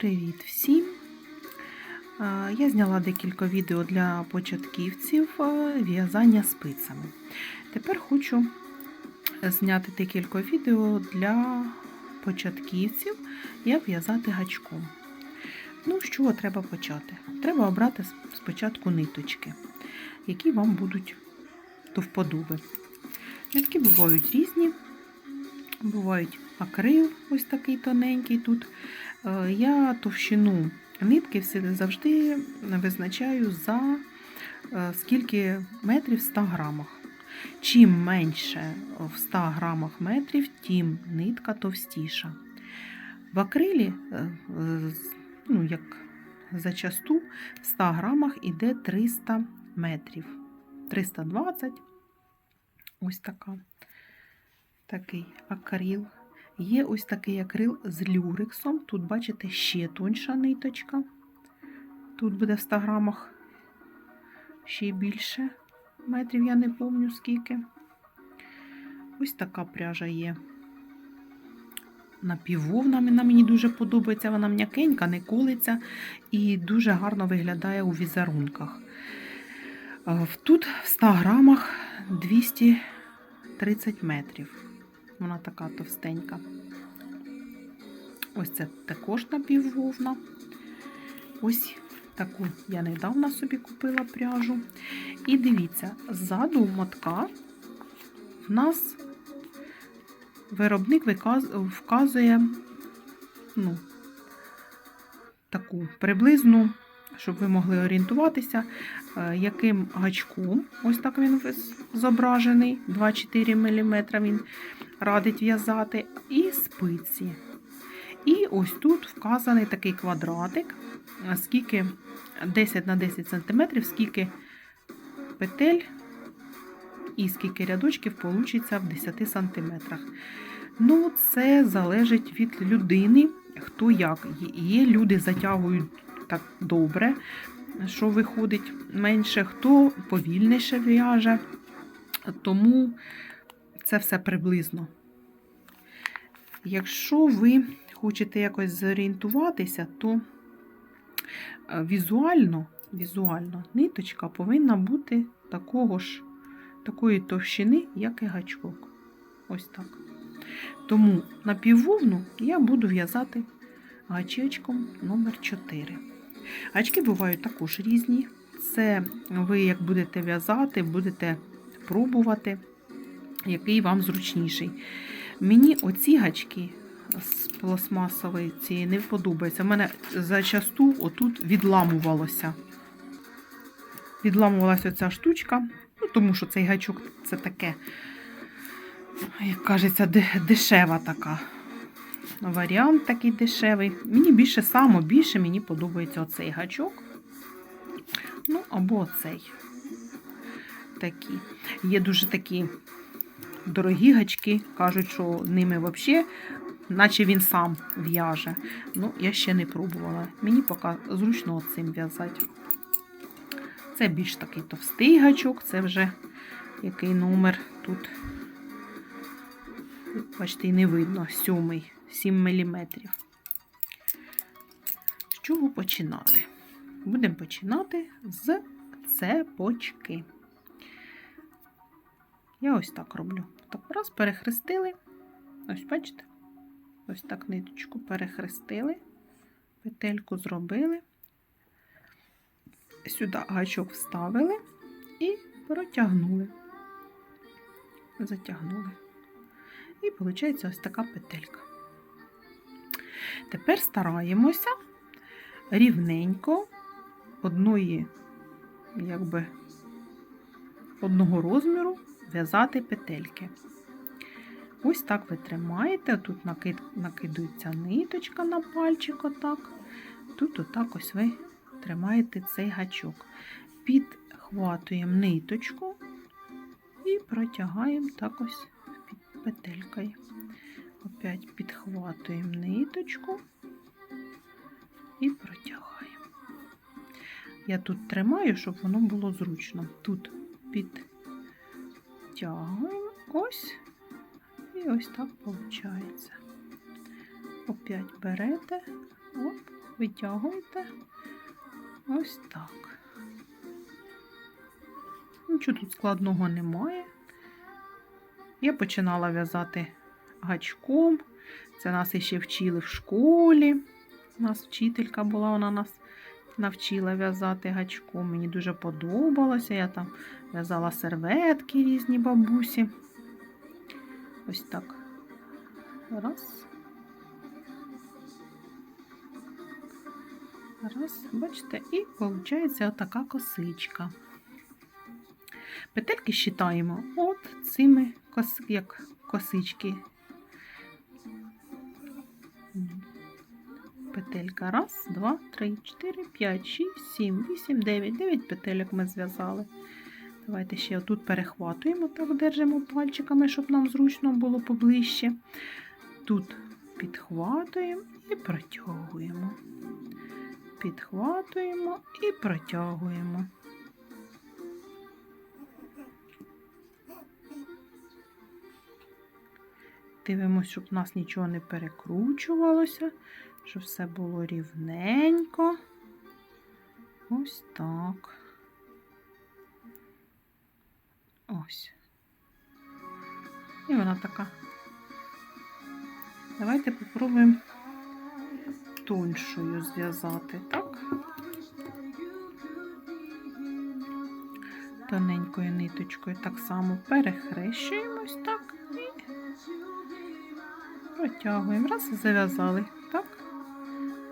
Привіт всім! Я зняла декілька відео для початківців в'язання спицями. Тепер хочу зняти декілька відео для початківців, як в'язати гачком. Ну, з чого треба почати? Треба обрати спочатку ниточки, які вам будуть до вподоби. Нитки бувають різні, бувають акрил, ось такий тоненький тут. Е, Я товщину нитки завжди визначаю за е, скільки метрів в 100 грамах. Чим менше в 100 грамах метрів, тим нитка товстіша. В акрилі, е, ну, як зачасту, в 100 грамах іде 300 метрів. 320. Ось така. Такий акрил. Є ось такий акрил з люрексом. Тут, бачите, ще тонша ниточка. Тут буде в 100 грамах ще більше метрів, я не пам'ятаю скільки. Ось така пряжа є. Напіввовна вона мені дуже подобається, вона м'якенька, не колиться і дуже гарно виглядає у візерунках. Е, Тут в 100 грамах 230 метрів. Вона така товстенька. Ось це також напіввовна. Ось таку я недавно собі купила пряжу. І дивіться, ззаду мотка в нас виробник вказує ну, таку приблизну, щоб ви могли орієнтуватися, е, яким гачком, ось так він зображений, 2-4 мм він радить в'язати, і спиці. І ось тут вказаний такий квадратик, скільки 10 на 10 см, скільки петель і скільки рядочків получиться в 10 см. Ну, це залежить від людини, хто як. Є люди затягують так добре, що виходить менше, хто повільніше в'яже. Тому це все приблизно. Якщо ви хочете якось зорієнтуватися, то е, візуально, візуально ниточка повинна бути такого ж, такої товщини, як і гачок. Ось так. Тому на піввовну я буду в'язати гачечком номер 4. Гачки бувають також різні. Це ви як будете в'язати, будете пробувати, який вам зручніший. Мені оці гачки з пластмасової цієї не подобаються. У мене зачасту отут відламувалося. Відламувалася оця штучка, ну, тому що цей гачок це таке, як кажеться, дешева така. Варіант такий дешевий. Мені більше само більше мені подобається оцей гачок. Ну, або оцей. Такі. Є дуже такі дорогі гачки, кажуть, що ними взагалі, наче він сам в'яже. Ну, я ще не пробувала. Мені поки зручно цим в'язати. Це більш такий товстий гачок, це вже який номер тут. Бачите, і не видно, сьомий, 7 мм. З чого починати? Будемо починати з цепочки. Я ось так роблю. Так, раз, перехрестили. Ось, бачите? Ось так ниточку перехрестили, петельку зробили, сюди гачок вставили і протягнули. Затягнули. І виходить ось така петелька. Тепер стараємося рівненько одної, якби, одного розміру в'язати петельки. Ось так ви тримаєте, тут накид, накидується ниточка на пальчик, отак. Тут отак ось ви тримаєте цей гачок. Підхватуємо ниточку і протягаємо так ось під петелькою. Опять підхватуємо ниточку і протягаємо. Я тут тримаю, щоб воно було зручно. Тут підтягуємо ось. І ось так виходить. Опять берете, оп, витягуєте ось так. Нічого тут складного немає. Я починала в'язати гачком. Це нас іще вчили в школі. У нас вчителька була, вона нас навчила в'язати гачком. Мені дуже подобалося. Я там в'язала серветки різні бабусі. Ось так. Раз. Раз, бачите, і виходить отака косичка. Петельки считаємо от цими як косички. Петелька. Раз, два, три, чотири, п'ять, шість, сім, вісім, дев'ять. Дев'ять петельок ми зв'язали. Давайте ще отут перехватуємо, так держимо пальчиками, щоб нам зручно було поближче. Тут підхватуємо і протягуємо. Підхватуємо і протягуємо. Дивимося, щоб у нас нічого не перекручувалося, щоб все було рівненько. Ось так. Ось. І вона така. Давайте попробуємо тоншою зв'язати, так? Тоненькою ниточкою так само перехрещуємось, так, і протягуємо. Раз і зав'язали, так?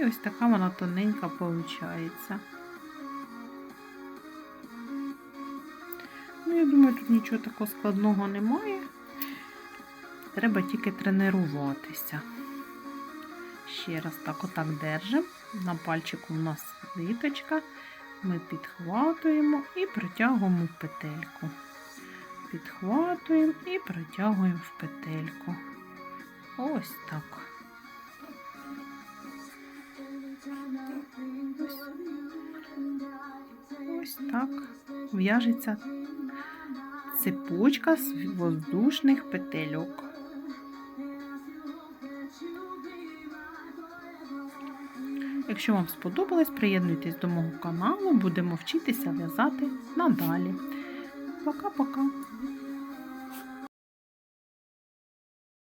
І ось така вона тоненька виходить. Ну, я думаю, тут нічого такого складного немає. Треба тільки тренуватися. Ще раз так отак держимо. На пальчику у нас ниточка. Ми підхватуємо і протягуємо в петельку. Підхватуємо і протягуємо в петельку. Ось так. Ось, так в'яжеться цепочка з воздушних петельок. Якщо вам сподобалось, приєднуйтесь до мого каналу, будемо вчитися в'язати надалі. Пока-пока!